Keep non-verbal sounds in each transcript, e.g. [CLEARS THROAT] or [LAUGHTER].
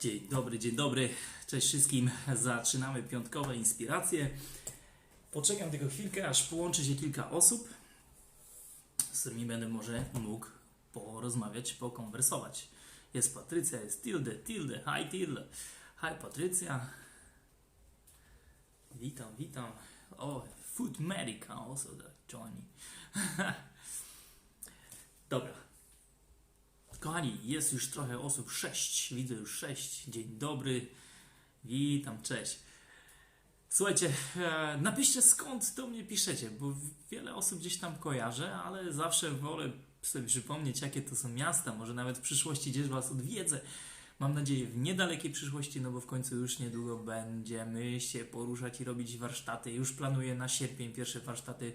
Dzień dobry, dzień dobry. Cześć wszystkim. Zaczynamy piątkowe inspiracje. Poczekam tylko chwilkę, aż połączy się kilka osób, z którymi będę może mógł porozmawiać, pokonwersować. Jest Patrycja, jest Tilde, Tilde, hi Tilde. Hi Patrycja. Witam, witam. O, Food Medic also that joining. [LAUGHS] Dobra. Kochani, jest już trochę osób, sześć, widzę już sześć. Dzień dobry, witam, cześć. Słuchajcie, e, napiszcie skąd do mnie piszecie, bo wiele osób gdzieś tam kojarzę, ale zawsze wolę sobie przypomnieć, jakie to są miasta. Może nawet w przyszłości gdzieś Was odwiedzę. Mam nadzieję w niedalekiej przyszłości, no bo w końcu już niedługo będziemy się poruszać i robić warsztaty. Już planuję na sierpień pierwsze warsztaty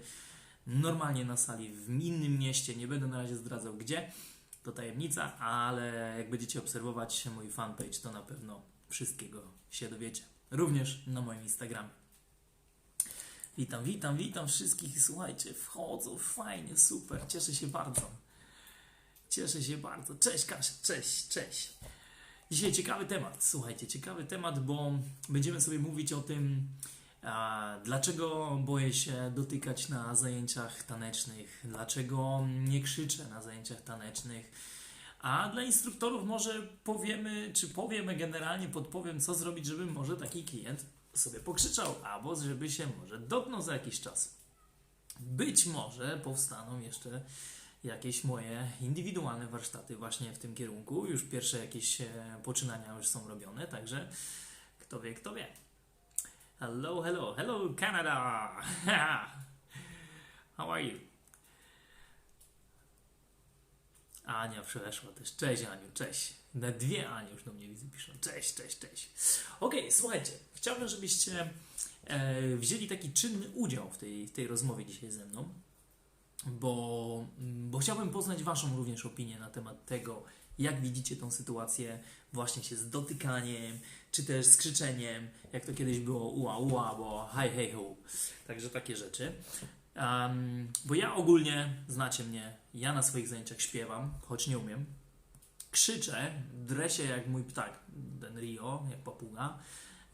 normalnie na sali w innym mieście. Nie będę na razie zdradzał gdzie to tajemnica, ale jak będziecie obserwować mój fanpage, to na pewno wszystkiego się dowiecie. Również na moim Instagramie. Witam, witam, witam wszystkich. Słuchajcie, wchodzą, fajnie, super, cieszę się bardzo. Cieszę się bardzo. Cześć Kasia, cześć, cześć. Dzisiaj ciekawy temat, słuchajcie, ciekawy temat, bo będziemy sobie mówić o tym, dlaczego boję się dotykać na zajęciach tanecznych? Dlaczego nie krzyczę na zajęciach tanecznych? A dla instruktorów może powiemy, czy powiemy generalnie, podpowiem, co zrobić, żeby może taki klient sobie pokrzyczał, albo żeby się może dotknął za jakiś czas. Być może powstaną jeszcze jakieś moje indywidualne warsztaty właśnie w tym kierunku. Już pierwsze jakieś e, poczynania już są robione, także kto wie, kto wie. Hello, hello, hello Canada! [LAUGHS] How are you? Ania przeszła też. Cześć Aniu, cześć. Na dwie Anie już do mnie widzę piszą. Cześć, cześć, cześć. Okej, słuchajcie, chciałbym, żebyście e, wzięli taki czynny udział w tej, w tej rozmowie dzisiaj ze mną, bo, bo chciałbym poznać Waszą również opinię na temat tego, jak widzicie tą sytuację właśnie się z dotykaniem, czy też z krzyczeniem, jak to kiedyś było ua ua, albo hi hej ho. Także takie rzeczy. Um, bo ja ogólnie, znacie mnie, ja na swoich zajęciach śpiewam, choć nie umiem. Krzyczę, dresie jak mój ptak, ten Rio, jak papuga.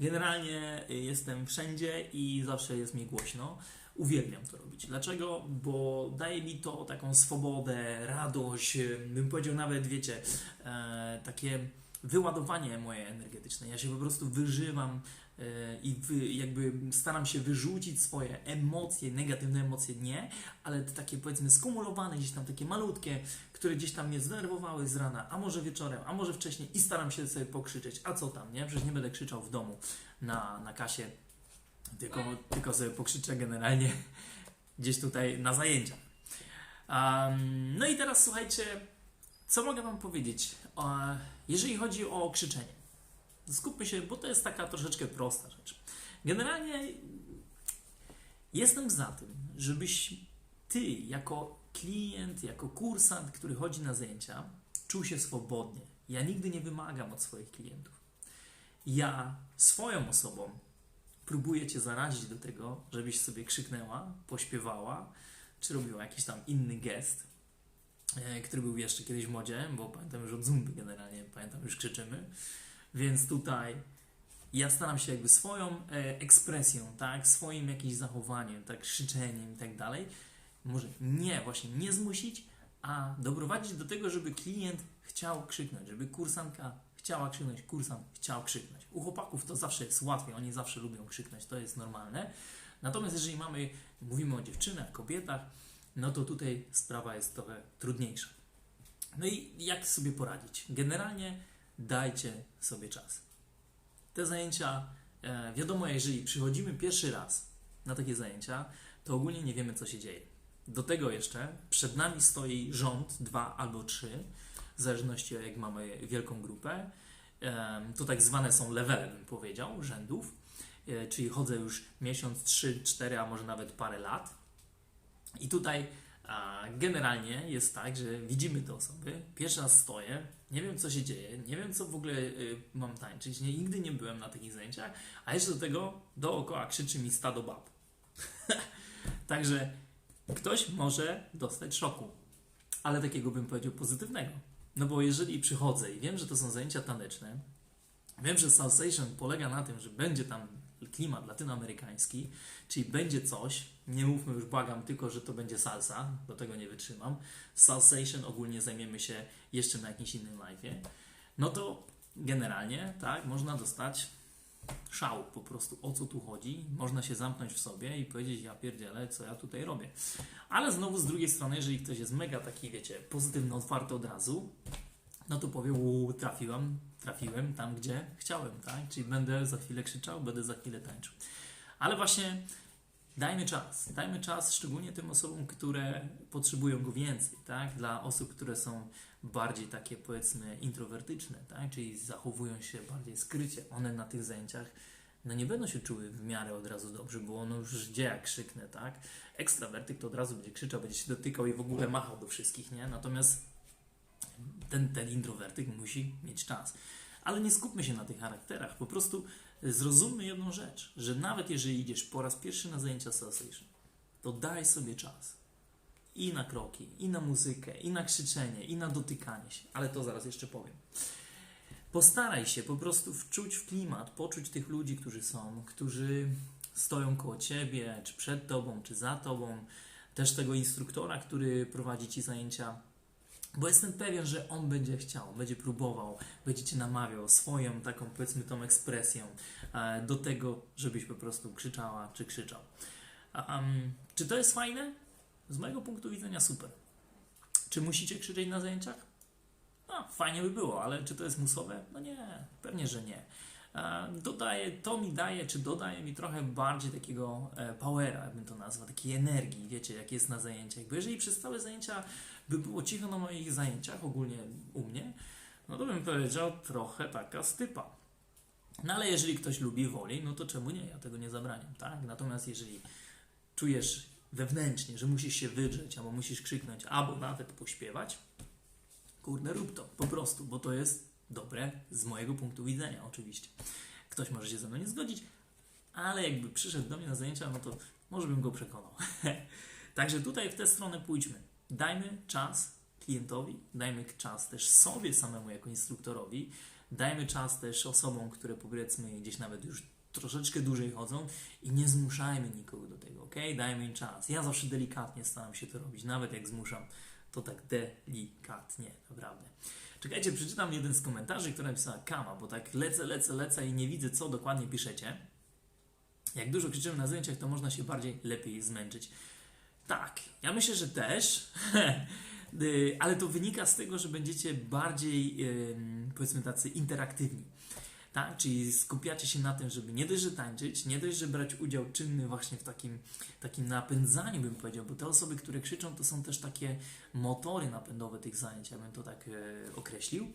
Generalnie jestem wszędzie i zawsze jest mi głośno. Uwielbiam to robić. Dlaczego? Bo daje mi to taką swobodę, radość, bym powiedział nawet, wiecie, e, takie wyładowanie moje energetyczne. Ja się po prostu wyżywam e, i wy, jakby staram się wyrzucić swoje emocje, negatywne emocje nie, ale te takie powiedzmy skumulowane, gdzieś tam takie malutkie, które gdzieś tam mnie zdenerwowały z rana, a może wieczorem, a może wcześniej i staram się sobie pokrzyczeć, a co tam, nie? Przecież nie będę krzyczał w domu na, na kasie, tylko, tylko sobie pokrzyczę generalnie [LAUGHS] gdzieś tutaj na zajęciach. Um, no i teraz słuchajcie, co mogę Wam powiedzieć? jeżeli chodzi o krzyczenie, skupmy się, bo to jest taka troszeczkę prosta rzecz. Generalnie jestem za tym, żebyś Ty, jako klient, jako kursant, który chodzi na zajęcia, czuł się swobodnie. Ja nigdy nie wymagam od swoich klientów. Ja swoją osobą próbuję Cię zarazić do tego, żebyś sobie krzyknęła, pośpiewała, czy robiła jakiś tam inny gest, E, który był jeszcze kiedyś w modzie, bo pamiętam już od Zumby generalnie, pamiętam już krzyczymy, więc tutaj ja staram się jakby swoją e, ekspresją, tak, swoim jakimś zachowaniem, tak, krzyczeniem i tak dalej, może nie, właśnie nie zmusić, a doprowadzić do tego, żeby klient chciał krzyknąć, żeby kursanka chciała krzyknąć, kursant chciał krzyknąć. U chłopaków to zawsze jest łatwiej, oni zawsze lubią krzyknąć, to jest normalne. Natomiast jeżeli mamy, mówimy o dziewczynach, kobietach, no to tutaj sprawa jest trochę trudniejsza. No i jak sobie poradzić? Generalnie dajcie sobie czas. Te zajęcia, e, wiadomo, jeżeli przychodzimy pierwszy raz na takie zajęcia, to ogólnie nie wiemy, co się dzieje. Do tego jeszcze przed nami stoi rząd, dwa albo trzy, w zależności jak mamy wielką grupę. To tak zwane są levele, bym powiedział, rzędów. E, czyli chodzę już miesiąc, trzy, cztery, a może nawet parę lat i tutaj generalnie jest tak, że widzimy te osoby, pierwszy raz stoję, nie wiem co się dzieje, nie wiem co w ogóle y, mam tańczyć, nie, nigdy nie byłem na takich zajęciach, a jeszcze do tego dookoła krzyczy mi stado bab. [LAUGHS] Także ktoś może dostać szoku, ale takiego bym powiedział pozytywnego. No bo jeżeli przychodzę i wiem, że to są zajęcia taneczne, Wiem, że Salsation polega na tym, że będzie tam klimat latynoamerykański, czyli będzie coś, nie mówmy już, błagam, tylko, że to będzie salsa, do tego nie wytrzymam. Salsation ogólnie zajmiemy się jeszcze na jakimś innym live'ie. No to generalnie, tak, można dostać szał po prostu, o co tu chodzi. Można się zamknąć w sobie i powiedzieć, ja pierdzielę, co ja tutaj robię. Ale znowu z drugiej strony, jeżeli ktoś jest mega taki, wiecie, pozytywny, otwarty od razu, no to powie, uuu, trafiłem, trafiłem tam, gdzie chciałem, tak? Czyli będę za chwilę krzyczał, będę za chwilę tańczył. Ale właśnie dajmy czas, dajmy czas szczególnie tym osobom, które potrzebują go więcej, tak? Dla osób, które są bardziej takie powiedzmy introwertyczne, tak? Czyli zachowują się bardziej skrycie. One na tych zajęciach no nie będą się czuły w miarę od razu dobrze, bo ono już gdzie jak krzyknę, tak? Ekstrawertyk to od razu będzie krzyczał, będzie się dotykał i w ogóle machał do wszystkich, nie? Natomiast ten, ten introwertyk musi mieć czas. Ale nie skupmy się na tych charakterach, po prostu zrozummy jedną rzecz, że nawet jeżeli idziesz po raz pierwszy na zajęcia Salsation, to daj sobie czas. I na kroki, i na muzykę, i na krzyczenie, i na dotykanie się. Ale to zaraz jeszcze powiem. Postaraj się po prostu wczuć w klimat, poczuć tych ludzi, którzy są, którzy stoją koło ciebie, czy przed tobą, czy za tobą. Też tego instruktora, który prowadzi ci zajęcia bo jestem pewien, że on będzie chciał, będzie próbował, będzie cię namawiał swoją taką, powiedzmy, tą ekspresją e, do tego, żebyś po prostu krzyczała czy krzyczał. Um, czy to jest fajne? Z mojego punktu widzenia super. Czy musicie krzyczeć na zajęciach? No, fajnie by było, ale czy to jest musowe? No nie, pewnie, że nie. E, dodaje, to mi daje, czy dodaje mi trochę bardziej takiego e, powera, jakbym to nazwał, takiej energii, wiecie, jak jest na zajęciach. Bo jeżeli przez całe zajęcia by było cicho na moich zajęciach, ogólnie u mnie, no to bym powiedział trochę taka stypa. No ale jeżeli ktoś lubi, woli, no to czemu nie? Ja tego nie zabraniam, tak? Natomiast jeżeli czujesz wewnętrznie, że musisz się wydrzeć, albo musisz krzyknąć, albo nawet pośpiewać, kurde, rób to, po prostu, bo to jest dobre z mojego punktu widzenia, oczywiście. Ktoś może się ze mną nie zgodzić, ale jakby przyszedł do mnie na zajęcia, no to może bym go przekonał. [LAUGHS] Także tutaj w tę stronę pójdźmy. Dajmy czas klientowi, dajmy czas też sobie samemu jako instruktorowi, dajmy czas też osobom, które powiedzmy gdzieś nawet już troszeczkę dłużej chodzą i nie zmuszajmy nikogo do tego, ok? Dajmy im czas. Ja zawsze delikatnie staram się to robić, nawet jak zmuszam, to tak delikatnie, naprawdę. Czekajcie, przeczytam jeden z komentarzy, który napisała Kama, bo tak lecę, lecę, lecę i nie widzę, co dokładnie piszecie. Jak dużo krzyczymy na zdjęciach, to można się bardziej, lepiej zmęczyć. Tak, ja myślę, że też, [LAUGHS] y, ale to wynika z tego, że będziecie bardziej, powiedzmy, tacy interaktywni. Tak? Czyli skupiacie się na tym, żeby nie dość, że tańczyć, nie dość, że brać udział czynny właśnie w takim, takim napędzaniu, bym powiedział, bo te osoby, które krzyczą, to są też takie motory napędowe tych zajęć, ja bym to tak e, określił.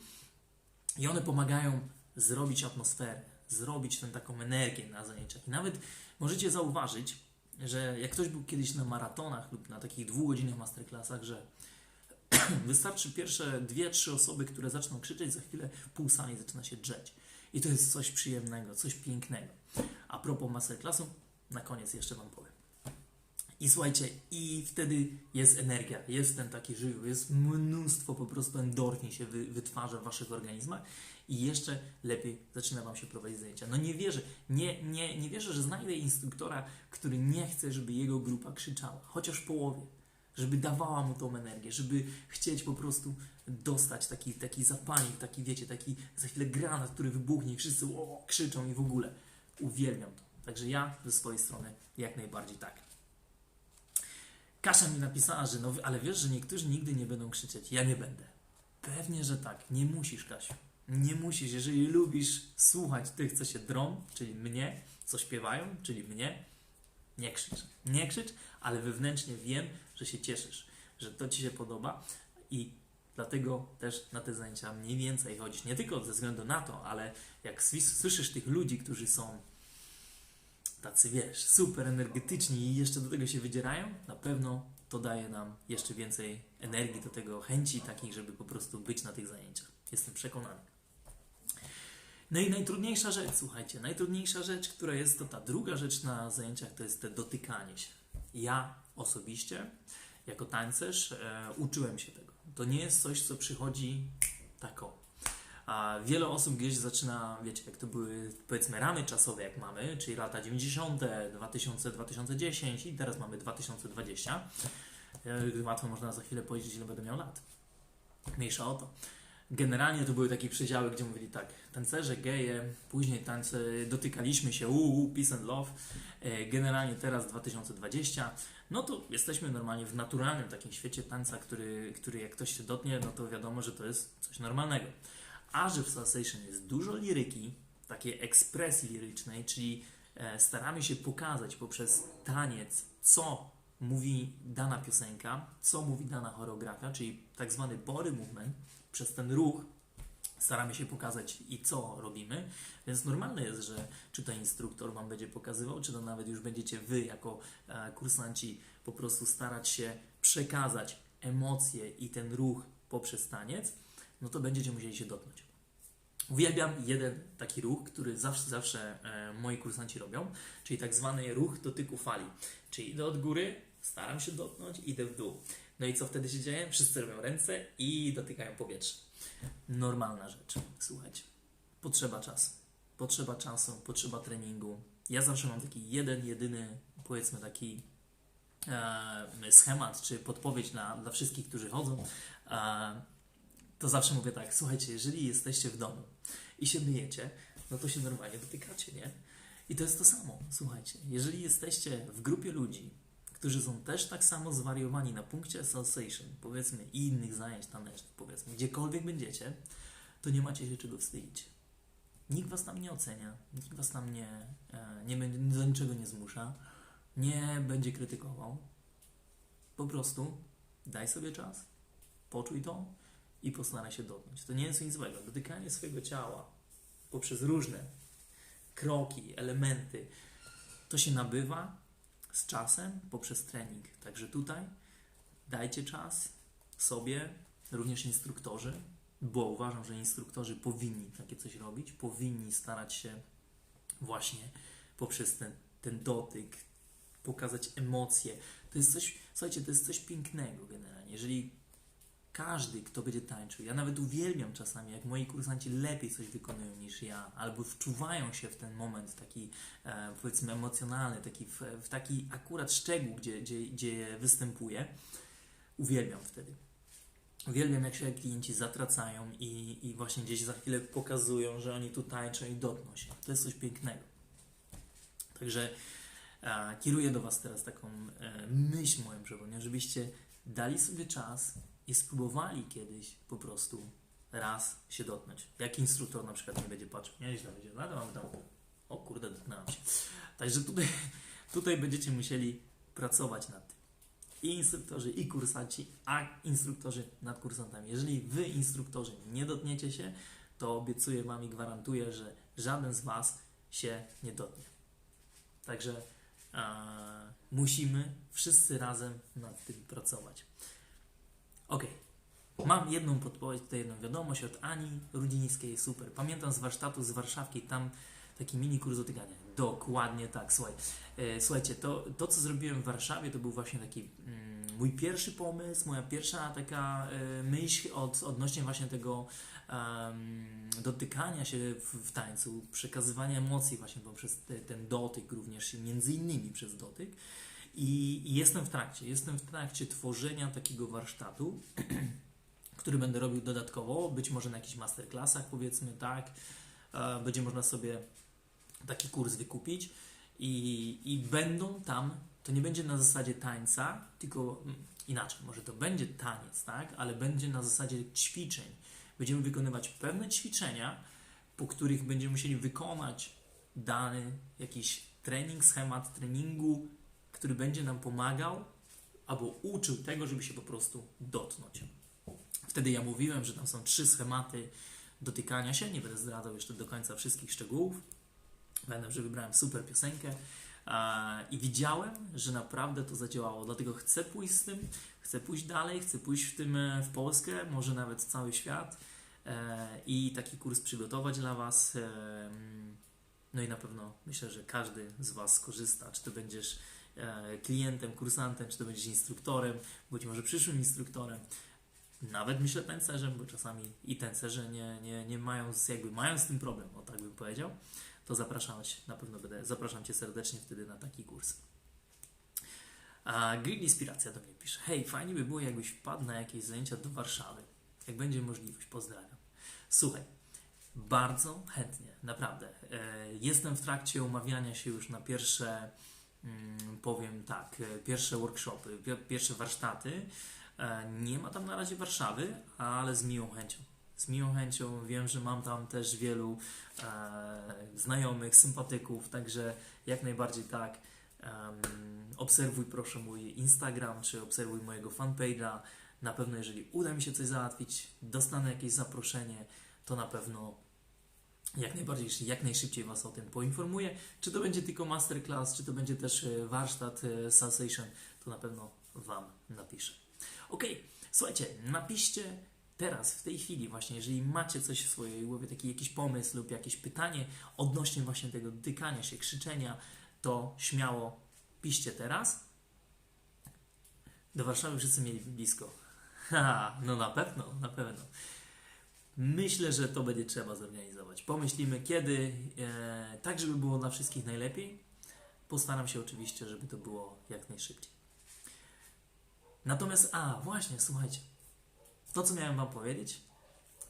I one pomagają zrobić atmosferę, zrobić tę taką energię na zajęciach. I nawet możecie zauważyć, że jak ktoś był kiedyś na maratonach lub na takich dwugodzinnych masterclassach, że [CLEARS THROAT] wystarczy pierwsze dwie, trzy osoby, które zaczną krzyczeć, za chwilę pół sali zaczyna się drzeć. I to jest coś przyjemnego, coś pięknego. A propos masterclassu, na koniec jeszcze Wam powiem. I słuchajcie, i wtedy jest energia, jest ten taki żywioł, jest mnóstwo po prostu endorfin się wy, wytwarza w Waszych organizmach i jeszcze lepiej zaczyna Wam się prowadzić zajęcia. No nie wierzę, nie, nie, nie wierzę, że znajdę instruktora, który nie chce, żeby jego grupa krzyczała, chociaż w połowie, żeby dawała mu tą energię, żeby chcieć po prostu dostać taki, taki zapanik, taki wiecie, taki za chwilę granat, który wybuchnie i wszyscy o, krzyczą i w ogóle. Uwielbiam to. Także ja ze swojej strony jak najbardziej tak. Kasia mi napisała, że no, ale wiesz, że niektórzy nigdy nie będą krzyczeć. Ja nie będę. Pewnie, że tak. Nie musisz, Kasiu. Nie musisz. Jeżeli lubisz słuchać tych, co się drą, czyli mnie, co śpiewają, czyli mnie, nie krzycz. Nie krzycz, ale wewnętrznie wiem, że się cieszysz, że to Ci się podoba i dlatego też na te zajęcia mniej więcej chodzisz. Nie tylko ze względu na to, ale jak słyszysz tych ludzi, którzy są tacy, wiesz, super energetyczni i jeszcze do tego się wydzierają, na pewno to daje nam jeszcze więcej energii do tego, chęci takich, żeby po prostu być na tych zajęciach. Jestem przekonany. No i najtrudniejsza rzecz, słuchajcie, najtrudniejsza rzecz, która jest to ta druga rzecz na zajęciach, to jest te dotykanie się. Ja osobiście, jako tańcerz, e, uczyłem się tego. To nie jest coś, co przychodzi tako. A wiele osób gdzieś zaczyna, wiecie, jak to były powiedzmy ramy czasowe, jak mamy, czyli lata 90., 2000, 2010 i teraz mamy 2020. E, Łatwo można za chwilę powiedzieć, ile będę miał lat. Mniejsza o to. Generalnie to były takie przedziały, gdzie mówili tak, tancerze, geje, później tańce, dotykaliśmy się, uuu, peace and love. E, Generalnie teraz 2020, no to jesteśmy normalnie w naturalnym takim świecie tańca, który, który jak ktoś się dotknie, no to wiadomo, że to jest coś normalnego. A że w Sensation jest dużo liryki, takiej ekspresji lirycznej, czyli e, staramy się pokazać poprzez taniec, co mówi dana piosenka, co mówi dana choreografia, czyli tak zwany body movement, przez ten ruch staramy się pokazać i co robimy, więc normalne jest, że czy to instruktor Wam będzie pokazywał, czy to nawet już będziecie Wy jako e, kursanci po prostu starać się przekazać emocje i ten ruch poprzez taniec, no to będziecie musieli się dotknąć. Uwielbiam jeden taki ruch, który zawsze, zawsze e, moi kursanci robią, czyli tak zwany ruch dotyku fali. Czyli idę od góry, staram się dotknąć, idę w dół. No i co wtedy się dzieje? Wszyscy robią ręce i dotykają powietrze. Normalna rzecz. Słuchajcie, potrzeba czasu. Potrzeba czasu, potrzeba treningu. Ja zawsze mam taki jeden, jedyny, powiedzmy taki e, schemat, czy podpowiedź dla, dla wszystkich, którzy chodzą. E, to zawsze mówię tak, słuchajcie, jeżeli jesteście w domu i się myjecie, no to się normalnie dotykacie, nie? I to jest to samo, słuchajcie. Jeżeli jesteście w grupie ludzi, którzy są też tak samo zwariowani na punkcie sensation, powiedzmy, i innych zajęć tanecznych, powiedzmy, gdziekolwiek będziecie, to nie macie się czego wstydzić. Nikt was tam nie ocenia, nikt was tam nie, e, nie będzie, do niczego nie zmusza, nie będzie krytykował. Po prostu daj sobie czas, poczuj to i postaraj się dotknąć. To nie jest nic złego. Dotykanie swojego ciała poprzez różne kroki, elementy, to się nabywa z czasem poprzez trening. Także tutaj dajcie czas sobie, również instruktorzy, bo uważam, że instruktorzy powinni takie coś robić, powinni starać się właśnie poprzez ten, ten dotyk pokazać emocje. To jest coś, słuchajcie, to jest coś pięknego generalnie. Jeżeli każdy, kto będzie tańczył, ja nawet uwielbiam czasami, jak moi kursanci lepiej coś wykonują niż ja, albo wczuwają się w ten moment taki, e, powiedzmy, emocjonalny, taki w, w taki akurat szczegół, gdzie, gdzie, gdzie występuje, uwielbiam wtedy. Uwielbiam, jak się klienci zatracają i, i właśnie gdzieś za chwilę pokazują, że oni tu tańczą i dotkną się. To jest coś pięknego. Także e, kieruję do Was teraz taką e, myśl moją przewodnią, żebyście dali sobie czas i spróbowali kiedyś po prostu raz się dotknąć. Jak instruktor na przykład nie będzie patrzył, nie, źle będzie, no ale mam tam, o kurde, dotknąłem się. Także tutaj, [LAUGHS] tutaj będziecie musieli pracować nad tym. I instruktorzy, i kursanci, a instruktorzy nad kursantami. Jeżeli wy, instruktorzy, nie dotkniecie się, to obiecuję wam i gwarantuję, że żaden z was się nie dotknie. Także e, musimy wszyscy razem nad tym pracować. Ok. Mam jedną podpowiedź, tutaj jedną wiadomość od Ani Rudzińskiej, super. Pamiętam z warsztatu z Warszawki, tam taki mini kurs dotykania. Dokładnie tak, słuchaj. E, słuchajcie, to, to co zrobiłem w Warszawie, to był właśnie taki mm, mój pierwszy pomysł, moja pierwsza taka e, myśl od, odnośnie właśnie tego dotykania się w, w tańcu, przekazywania emocji właśnie poprzez te, ten dotyk również, między innymi przez dotyk. I, jestem w trakcie, jestem w trakcie tworzenia takiego warsztatu, [CLEARS THROAT] który będę robił dodatkowo, być może na jakichś masterclassach powiedzmy, tak. E, Będzie można sobie taki kurs wykupić. I, i będą tam, to nie będzie na zasadzie tańca, tylko mm, inaczej, może to będzie taniec, tak, ale będzie na zasadzie ćwiczeń. Będziemy wykonywać pewne ćwiczenia, po których będziemy musieli wykonać dany jakiś trening, schemat treningu, który będzie nam pomagał albo uczył tego, żeby się po prostu dotknąć. Wtedy ja mówiłem, że tam są trzy schematy dotykania się. Nie będę zdradzał jeszcze do końca wszystkich szczegółów. Będę, że wybrałem super piosenkę i widziałem, że naprawdę to zadziałało. Dlatego chcę pójść z tym, chcę pójść dalej, chcę pójść w tym e, w Polskę, może nawet cały świat e, i taki kurs przygotować dla Was. E, no i na pewno myślę, że każdy z Was skorzysta, czy to będziesz klientem, kursantem, czy to będziesz instruktorem, być może przyszłym instruktorem. nawet myślę tancerzem, bo czasami i tancerze nie, nie, nie mają, z, jakby mają z tym problem, o tak bym powiedział, to zapraszam cię, na pewno będę, zapraszam Cię serdecznie wtedy na taki kurs. A Green Inspiracja do mnie pisze, hej, fajnie by było jakbyś wpadł na jakieś zajęcia do Warszawy, jak będzie możliwość, pozdrawiam. Słuchaj, bardzo chętnie, naprawdę. E, Jestem w trakcie umawiania się już na pierwsze, powiem tak, e, pierwsze workshopy, pi- pierwsze warsztaty. E, Nie ma tam na razie Warszawy, ale z miłą chęcią. Z miłą chęcią wiem, że mam tam też wielu e, znajomych, sympatyków, także jak najbardziej tak. Obserwuj proszę mój Instagram, czy obserwuj mojego fanpage'a. Na pewno, jeżeli uda mi się coś załatwić, dostanę jakieś zaproszenie, to na pewno jak najbardziej, jak najszybciej Was o tym poinformuję. Czy to będzie tylko masterclass, czy to będzie też e, warsztat e, Sensation, to na pewno Wam napiszę. Ok, słuchajcie, napiszcie teraz, w tej chwili właśnie, jeżeli macie coś w swojej głowie, taki jakiś pomysł lub jakieś pytanie odnośnie właśnie tego dotykania się, krzyczenia, to śmiało piszcie teraz. Do Warszawy wszyscy mieli blisko. [LAUGHS] Ha, no na pewno, na pewno. Myślę, że to będzie trzeba zorganizować. Pomyślimy kiedy, e, tak żeby było dla wszystkich najlepiej. Postaram się oczywiście, żeby to było jak najszybciej. Natomiast, a właśnie, słuchajcie, to co miałem Wam powiedzieć,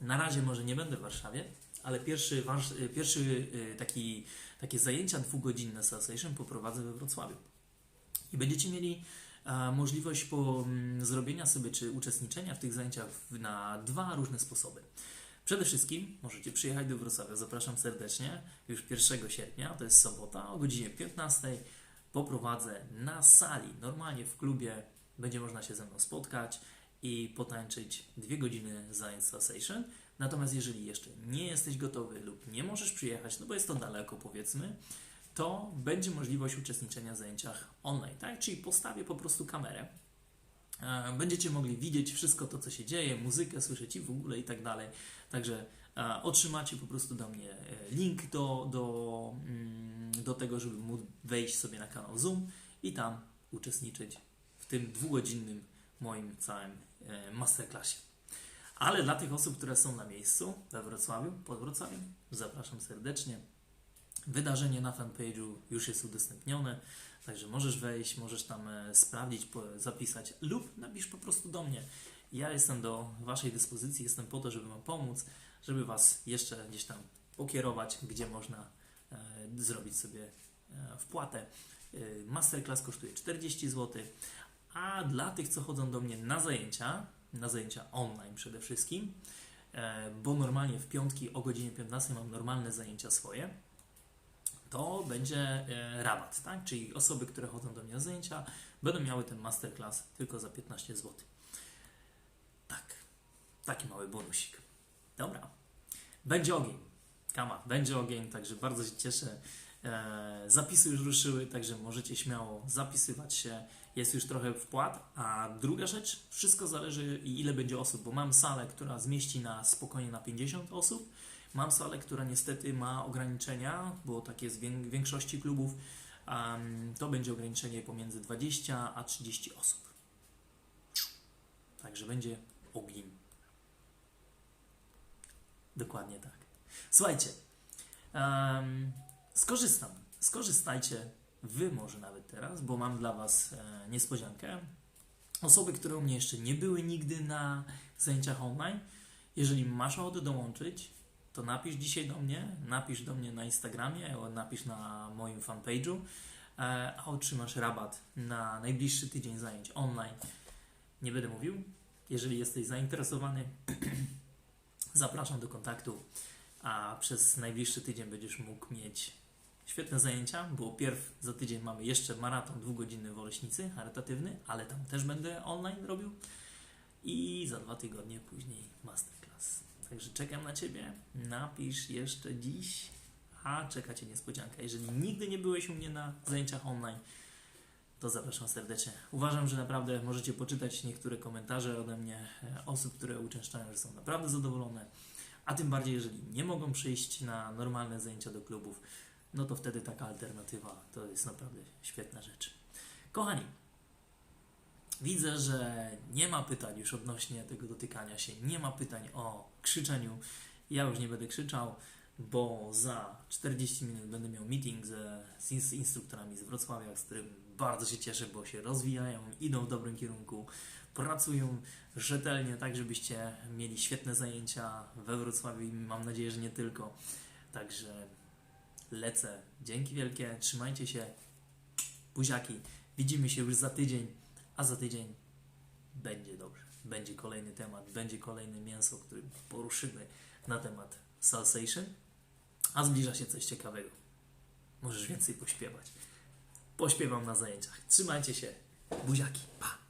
na razie może nie będę w Warszawie, ale pierwszy, warsz- y, pierwszy y, taki, takie zajęcia dwugodzinne Sensation poprowadzę we Wrocławiu. I będziecie mieli e, możliwość po, mm, zrobienia sobie czy uczestniczenia w tych zajęciach na dwa różne sposoby. Przede wszystkim możecie przyjechać do Wrocławia, zapraszam serdecznie, już 1 sierpnia, to jest sobota, o godzinie 15 poprowadzę na sali, normalnie w klubie, będzie można się ze mną spotkać i potańczyć dwie godziny zajęć Sensation. Natomiast jeżeli jeszcze nie jesteś gotowy lub nie możesz przyjechać, no bo jest to daleko powiedzmy, to będzie możliwość uczestniczenia w zajęciach online, tak? Czyli postawię po prostu kamerę. Będziecie mogli widzieć wszystko to, co się dzieje, muzykę słyszeć i w ogóle i tak dalej. Także otrzymacie po prostu do mnie e, link do, do, mm, do tego, żeby móc wejść sobie na kanał Zoom i tam uczestniczyć w tym dwugodzinnym moim całym e, masterclassie. Ale dla tych osób, które są na miejscu we Wrocławiu, pod Wrocławiem, zapraszam serdecznie. Wydarzenie na fanpage'u już jest udostępnione, także możesz wejść, możesz tam e, sprawdzić, zapisać lub napisz po prostu do mnie. Ja jestem do Waszej dyspozycji, jestem po to, żeby Wam pomóc, żeby Was jeszcze gdzieś tam pokierować, gdzie można e, zrobić sobie e, wpłatę. Masterclass kosztuje 40 zł, a dla tych, co chodzą do mnie na zajęcia, na zajęcia online przede wszystkim, bo normalnie w piątki o godzinie 15 mam normalne zajęcia swoje, to będzie e, rabat, tak? Czyli osoby, które chodzą do mnie na zajęcia, będą miały ten masterclass tylko za 15 zł. Tak, taki mały bonusik. Dobra, będzie ogień. Kama, będzie ogień, także bardzo się cieszę. E, zapisy już ruszyły, także możecie śmiało zapisywać się. Jest już trochę wpłat. A druga rzecz, wszystko zależy ile będzie osób, bo mam salę, która zmieści na spokojnie na 50 osób. Mam salę, która niestety ma ograniczenia, bo tak jest w wię- większości klubów. To będzie ograniczenie pomiędzy 20 a 30 osób. Także będzie ogień. Dokładnie tak. Słuchajcie, skorzystam. Skorzystajcie Wy może nawet teraz, bo mam dla Was e, niespodziankę. Osoby, które u mnie jeszcze nie były nigdy na zajęciach online, jeżeli masz ochotę dołączyć, to napisz dzisiaj do mnie, napisz do mnie na Instagramie, napisz na moim fanpage'u, e, a otrzymasz rabat na najbliższy tydzień zajęć online. Nie będę mówił. Jeżeli jesteś zainteresowany, [CLEARS THROAT] zapraszam do kontaktu, a przez najbliższy tydzień będziesz mógł mieć świetne zajęcia, bo pierw za tydzień mamy jeszcze maraton dwugodzinny w Oleśnicy, charytatywny, ale tam też będę online robił i za dwa tygodnie później masterclass. Także czekam na Ciebie. Napisz jeszcze dziś, a czeka Cię niespodzianka. Jeżeli nigdy nie byłeś u mnie na zajęciach online, to zapraszam serdecznie. Uważam, że naprawdę możecie poczytać niektóre komentarze ode mnie e, osób, które uczęszczają, że są naprawdę zadowolone. A tym bardziej, jeżeli nie mogą przyjść na normalne zajęcia do klubów, no to wtedy taka alternatywa to jest naprawdę świetna rzecz. Kochani, Widzę, że nie ma pytań już odnośnie tego dotykania się, nie ma pytań o krzyczeniu. Ja już nie będę krzyczał, bo za 40 minut będę miał meeting ze, z ins- instruktorami z Wrocławia, z którym bardzo się cieszę, bo się rozwijają, idą w dobrym kierunku, pracują rzetelnie, tak żebyście mieli świetne zajęcia we Wrocławiu i mam nadzieję, że nie tylko. Także lecę. Dzięki wielkie, trzymajcie się. Buziaki. Widzimy się już za tydzień, a za tydzień będzie dobrze. Będzie kolejny temat, będzie kolejne mięso, które poruszymy na temat salsation, a zbliża się coś ciekawego. Możesz więcej pośpiewać. Pośpiewam na zajęciach. Trzymajcie się. Buziaki. Pa!